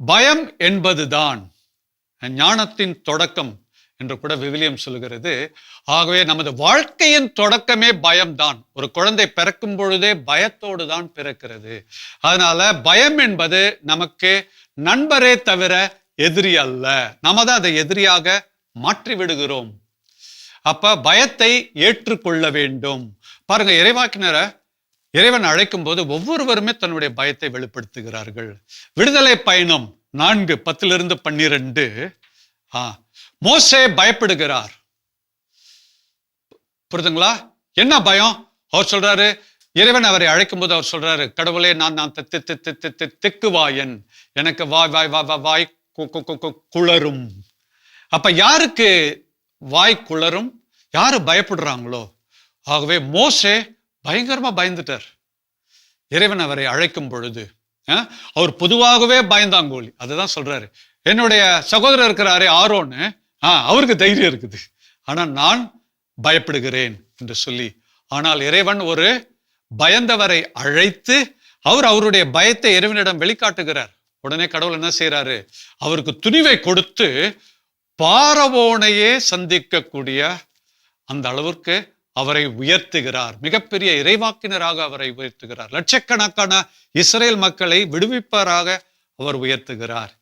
பயம் என்பதுதான். ஞானத்தின் தொடக்கம் என்று கூட விவிலியம் சொல்கிறது ஆகவே நமது வாழ்க்கையின் தொடக்கமே பயம்தான். ஒரு குழந்தை பிறக்கும் பொழுதே பயத்தோடு தான் பிறக்கிறது. அதனால பயம் என்பது நமக்கு நண்பரே தவிர எதிரி அல்ல. நாம தான் அதை எதிரியாக மாற்றி விடுகிறோம். அப்ப பயத்தை ஏற்றுக்கொள்ள வேண்டும். பாருங்க இறைவாக்கினரை இறைவன் அழைக்கும் போது ஒவ்வொருவருமே தன்னுடைய பயத்தை வெளிப்படுத்துகிறார்கள். விடுதலை பயணம் நான்கு பத்திலிருந்து பன்னிரண்டு. ஆ மோசே பயப்படுகிறார். புரிதுங்களா? என்ன பயம்? அவர் சொல்றாரு இறைவன் அவரை அழைக்கும் போது அவர் சொல்றாரு கடவுளே நான் நான் தத்து தித்து தித்து தி- திக்கு வாயன் எனக்கு வாய் வாய் வாய் வா வாய் குளரும். அப்ப யாருக்கு வாய் குளரும்? யாரு பயப்படுறாங்களோ? ஆகவே மோசே பயங்கரமா பயந்துட்டார். இறைவன் அவரை அழைக்கும் பொழுது அவர் பொதுவாகவே பயந்தாங்கோலி அதுதான் சொல்றாரு. என்னுடைய சகோதரர் இருக்கிறாரே ஆரோன்னு ஆ அவருக்கு தைரியம் இருக்குது. ஆனா நான் பயப்படுகிறேன் என்று சொல்லி ஆனால் இறைவன் ஒரு பயந்தவரை அழைத்து அவர் அவருடைய பயத்தை இறைவனிடம் வெளிக்காட்டுகிறார். உடனே கடவுள் என்ன செய்றாரு? அவருக்கு துணிவை கொடுத்து பாரவோனையே சந்திக்கக்கூடிய அந்த அளவிற்கு அவரை உயர்த்துகிறார். மிகப்பெரிய இறைவாக்கினராக அவரை உயர்த்துகிறார். லட்சக்கணக்கான இஸ்ரேல் மக்களை விடுவிப்பாராக அவர் உயர்த்துகிறார்.